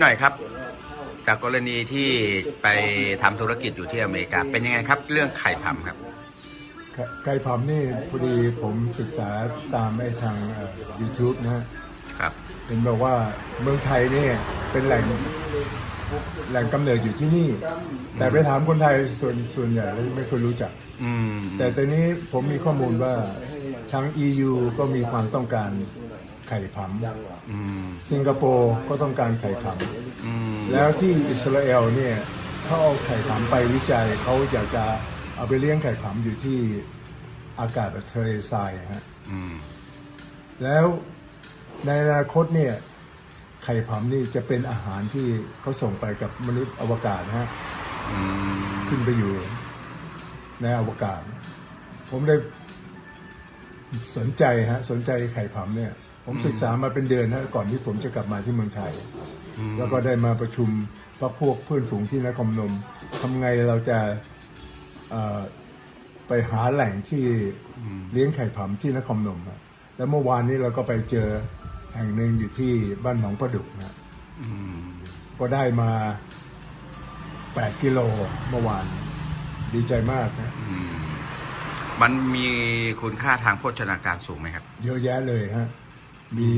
หน่อยครับ จากกรณีที่ไปทำธุรกิจอยู่ที่อเมริกา เป็นยังไงครับ เรื่องไข่พำครับ ไก่ผํนี่พอดีผมศึกษาตามไอ้ทางเอ่อ YouTube นะฮะครับ เห็นบอกว่าเมืองไทยเนี่ยเป็นแหล่งแหล่งกำเนิดอยู่ที่นี่ แต่ไปถามคนไทยส่วนส่วนใหญ่แล้วไม่ค่อยรู้จัก อืมแต่ตอนนี้ผมมีข้อมูลว่าทาง EU ก็มีความต้องการ ไข่ผํอืมสิงคโปร์ก็ต้องการไข่ผํอืมแล้วที่อิสราเอลเนี่ยเขาเอาไข่ผํไปวิจัยเขาอยากจะเอาไปเลี้ยงไข่ผํอยู่ที่อากาศแบบทะเลทรายฮะอืมแล้วในอนาคตเนี่ยไข่ผํนี่จะเป็นอาหารที่เขาส่งไปกับมนุษย์อวกาศนะฮะอืมขึ้นไปอยู่ในอวกาศ ผมเลยสนใจฮะ สนใจไข่ผํเนี่ย ผมศึกษามาเป็นเดือนฮะก่อนที่ผมจะกลับมาที่เมืองไทย แล้วก็ได้มาประชุมพักพวกเพื่อนฝูงที่นครพนมทำไงเราจะเอ่อไปหาแหล่งที่เลี้ยงไข่ผํที่นครพนมฮะแล้วเมื่อวานนี้เราก็ไปเจอแห่งหนึ่งอยู่ที่บ้านหนองประดุกนะอืมก็ได้มา8กิโลเมื่อวาน ดีใจมากนะอืมมันมีคุณค่าทางโภชนาการสูงไหมครับ เยอะแยะเลยฮะ มี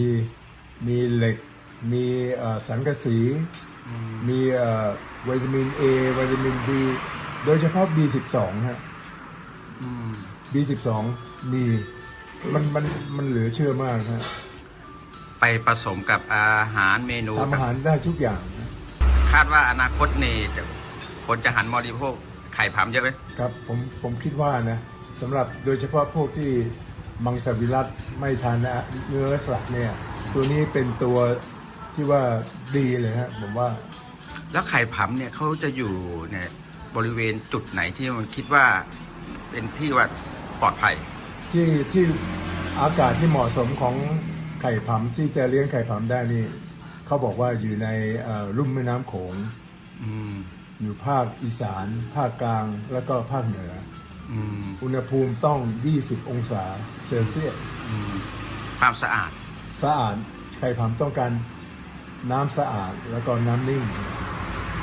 มีเหล็ก มีเอ่อสังกะสี มีเอ่อวิตามิน A วิตามิน B โดยเฉพาะ B12 ฮะอืม B12 มีมันมันมันเหลือเชื่อมากฮะไปผสมกับอาหารเมนูทำอาหารได้ทุกอย่างนะคาดว่าอนาคตนี่จะคนจะหันมาบริโภคไข่ผำเยอะไหมครับ ผมผมคิดว่านะสำหรับโดยเฉพาะพวกที่ มังสวิรัตไม่ทานเนื้อสัตว์เนี่ย ตัวนี้เป็นตัวที่ว่าดีเลยฮะผมว่า แล้วไข่ผำเนี่ยเขาจะอยู่เนี่ยบริเวณจุดไหนที่มันคิดว่าเป็นที่ว่าปลอดภัย ที่ที่อากาศที่เหมาะสมของไข่ผํที่จะเลี้ยงไข่ผํได้นี่เขาบอกว่าอยู่ในเอ่อลุ่มแม่น้ำโขงอืมอยู่ภาคอีสาน ภาคกลางแล้วก็ภาคเหนือ อืมอุณหภูมิต้อง 20 องศาเซลเซียสอืมความสะอาด สะอาดไข่ผํต้องการน้ำสะอาดแล้วก็น้ำนิ่ง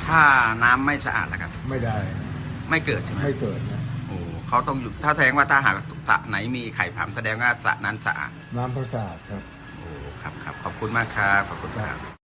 ถ้าน้ำไม่สะอาดนะครับ ไม่ได้ ไม่เกิดใช่ไหมให้เกิดนะโอ้เขาต้องอยู่ถ้าแสดงว่าถ้าหากสระไหนมีไข่ผำแสดงว่าสระนั้นสะอาด น้ำต้องสะอาดครับ โอ้ ครับครับขอบคุณมากครับ ขอบคุณครับ